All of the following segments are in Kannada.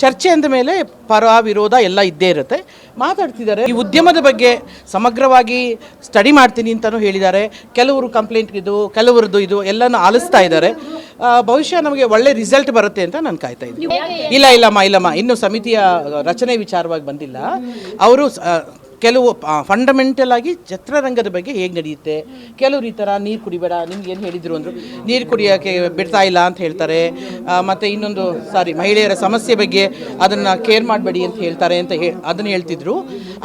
ಚರ್ಚೆ ಅಂದ ಮೇಲೆ ಪರ ವಿರೋಧ ಎಲ್ಲ ಇದ್ದೇ ಇರುತ್ತೆ. ಮಾತಾಡ್ತಿದ್ದಾರೆ. ಈ ಉದ್ಯಮದ ಬಗ್ಗೆ ಸಮಗ್ರವಾಗಿ ಸ್ಟಡಿ ಮಾಡ್ತೀನಿ ಅಂತಲೂ ಹೇಳಿದ್ದಾರೆ. ಕೆಲವರು ಕಂಪ್ಲೇಂಟ್ ಇದು, ಕೆಲವರದ್ದು ಇದು ಎಲ್ಲನೂ ಆಲಿಸ್ತಾ ಇದ್ದಾರೆ. ಭವಿಷ್ಯ ನಮಗೆ ಒಳ್ಳೆ ರಿಸಲ್ಟ್ ಬರುತ್ತೆ ಅಂತ ನಾನು ಕಾಯ್ತಾ ಇದ್ದೀನಿ. ಇಲ್ಲ ಇಲ್ಲಮ್ಮ ಇಲ್ಲಮ್ಮ ಇನ್ನು ಸಮಿತಿಯ ರಚನೆ ವಿಚಾರವಾಗಿ ಬಂದಿಲ್ಲ. ಅವರು ಕೆಲವು ಫಂಡಮೆಂಟಲ್ ಆಗಿ ಚಿತ್ರರಂಗದ ಬಗ್ಗೆ ಹೇಗೆ ನಡೆಯುತ್ತೆ? ಕೆಲವರು ಈ ಥರ ನೀರು ಕುಡಿಬೇಡ, ನಿಮ್ಗೆ ಏನು ಹೇಳಿದ್ರು ಅಂದರು, ನೀರು ಕುಡಿಯೋಕ್ಕೆ ಬಿಡ್ತಾ ಇಲ್ಲ ಅಂತ ಹೇಳ್ತಾರೆ. ಮತ್ತು ಇನ್ನೊಂದು ಸಾರಿ ಮಹಿಳೆಯರ ಸಮಸ್ಯೆ ಬಗ್ಗೆ ಅದನ್ನು ಕೇರ್ ಮಾಡಬೇಡಿ ಅಂತ ಹೇಳ್ತಾರೆ ಅಂತ ಹೇ, ಅದನ್ನು ಹೇಳ್ತಿದ್ರು.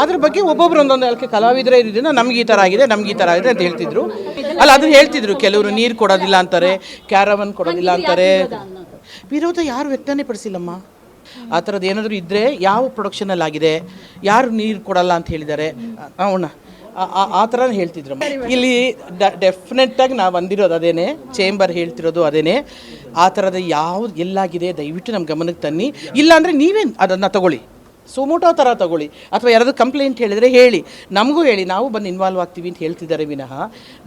ಅದ್ರ ಬಗ್ಗೆ ಒಬ್ಬೊಬ್ರು ಒಂದೊಂದು ಅಲ್ಲಿ ಕಲಾವಿದರೇ ಇರೋದ್ರಿಂದ ನಮ್ಗೆ ಈ ಥರ ಆಗಿದೆ, ನಮ್ಗೆ ಈ ಥರ ಆಗಿದೆ ಅಂತ ಹೇಳ್ತಿದ್ರು. ಅಲ್ಲ, ಅದನ್ನು ಹೇಳ್ತಿದ್ರು, ಕೆಲವರು ನೀರು ಕೊಡೋದಿಲ್ಲ ಅಂತಾರೆ, ಕ್ಯಾರವನ್ ಕೊಡೋದಿಲ್ಲ ಅಂತಾರೆ. ವಿರೋಧ ಯಾರು ವ್ಯಕ್ತನೇ ಪಡಿಸಿಲ್ಲಮ್ಮ? ಆ ಥರದ್ದು ಏನಾದರೂ ಇದ್ದರೆ ಯಾವ ಪ್ರೊಡಕ್ಷನಲ್ಲಿ ಆಗಿದೆ ಯಾರು ನೀರು ಕೊಡಲ್ಲ ಅಂತ ಹೇಳಿದ್ದಾರೆ. ಅವಣ್ಣ ಆ ಥರ ಹೇಳ್ತಿದ್ರು ಇಲ್ಲಿ ಡೆಫಿನೆಟ್ಟಾಗಿ ನಾವು ಅಂದಿರೋದು ಅದೇನೆ ಚೇಂಬರ್ ಹೇಳ್ತಿರೋದು ಅದೇನೆ. ಆ ಥರದ ಯಾವ್ದು ಎಲ್ಲಾಗಿದೆ ದಯವಿಟ್ಟು ನಮ್ಮ ಗಮನಕ್ಕೆ ತನ್ನಿ. ಇಲ್ಲಾಂದರೆ ನೀವೇ ಅದನ್ನು ತಗೊಳ್ಳಿ. ಸುಮೋಟೋ ಥರ ತಗೊಳ್ಳಿ. ಅಥವಾ ಯಾರಾದರೂ ಕಂಪ್ಲೇಂಟ್ ಹೇಳಿದರೆ ಹೇಳಿ. ನಮಗೂ ಹೇಳಿ, ನಾವು ಬಂದು ಇನ್ವಾಲ್ವ್ ಆಗ್ತೀವಿ ಅಂತ ಹೇಳ್ತಿದ್ದಾರೆ ವಿನಃ,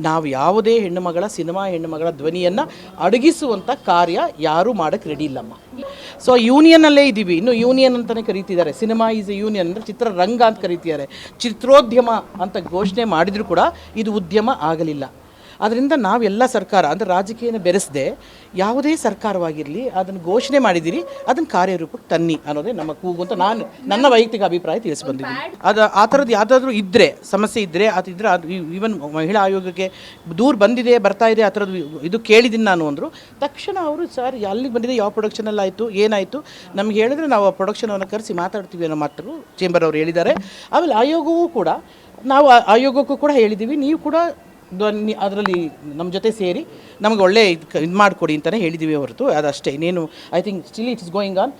ನಾವು ಯಾವುದೇ ಹೆಣ್ಣುಮಗಳ ಸಿನಿಮಾ ಹೆಣ್ಣುಮಗಳ ಧ್ವನಿಯನ್ನು ಅಡಗಿಸುವಂಥ ಕಾರ್ಯ ಯಾರೂ ಮಾಡಕ್ಕೆ ರೆಡಿ ಇಲ್ಲಮ್ಮ. ಸೊ ಯೂನಿಯನ್ನಲ್ಲೇ ಇದ್ದೀವಿ ಇನ್ನು ಯೂನಿಯನ್ ಅಂತಲೇ ಕರೀತಿದ್ದಾರೆ. ಸಿನಿಮಾ ಈಸ್ ಎ ಯೂನಿಯನ್ ಅಂದರೆ ಚಿತ್ರರಂಗ ಅಂತ ಕರೀತಿದ್ದಾರೆ. ಚಿತ್ರೋದ್ಯಮ ಅಂತ ಘೋಷಣೆ ಮಾಡಿದರೂ ಕೂಡ ಇದು ಉದ್ಯಮ ಆಗಲಿಲ್ಲ. ಅದರಿಂದ ನಾವೆಲ್ಲ ಸರ್ಕಾರ, ಅಂದರೆ ರಾಜಕೀಯನ ಬೆರೆಸದೆ ಯಾವುದೇ ಸರ್ಕಾರವಾಗಿರಲಿ ಅದನ್ನು ಘೋಷಣೆ ಮಾಡಿದ್ದೀರಿ ಅದನ್ನು ಕಾರ್ಯರೂಪಕ್ಕೆ ತನ್ನಿ ಅನ್ನೋದೇ ನಮ್ಮ ಕೂಗು ಅಂತ ನಾನು ನನ್ನ ವೈಯಕ್ತಿಕ ಅಭಿಪ್ರಾಯ ತಿಳಿಸ್ಬಂದಿದ್ದೀನಿ ಅದು ಆ ಥರದ್ದು ಯಾವುದಾದ್ರೂ ಇದ್ದರೆ ಸಮಸ್ಯೆ ಇದ್ದರೆ ಅದು ಇದ್ದರೆ ಅದು ಈವನ್ ಮಹಿಳಾ ಆಯೋಗಕ್ಕೆ ದೂರ ಬಂದಿದೆ, ಬರ್ತಾ ಇದೆ, ಆ ಥರದ್ದು ಇದು ಕೇಳಿದ್ದೀನಿ ನಾನು ಅಂದರು, ತಕ್ಷಣ ಅವರು ಸರ್ ಅಲ್ಲಿಗೆ ಬಂದಿದೆ, ಯಾವ ಪ್ರೊಡಕ್ಷನಲ್ಲಿ ಆಯಿತು, ಏನಾಯಿತು, ನಮ್ಗೆ ಹೇಳಿದ್ರೆ ನಾವು ಆ ಪ್ರೊಡಕ್ಷನವನ್ನು ಕರೆಸಿ ಮಾತಾಡ್ತೀವಿ ಅನ್ನೋ ಮಾತನ್ನು ಚೇಂಬರ್ ಅವರು ಹೇಳಿದ್ದಾರೆ. ಆಮೇಲೆ ಆಯೋಗವೂ ಕೂಡ, ನಾವು ಆಯೋಗಕ್ಕೂ ಕೂಡ ಹೇಳಿದ್ದೀವಿ ನೀವು ಕೂಡ ಅದರಲ್ಲಿ ನಮ್ಮ ಜೊತೆ ಸೇರಿ ನಮಗೆ ಒಳ್ಳೆ ಇದು ಇದು ಮಾಡಿಕೊಡಿ ಅಂತಲೇ ಹೇಳಿದ್ದೀವಿ ಹೊರತು. ಅದಷ್ಟೇ. ಇನ್ನೇನು I think still it's going on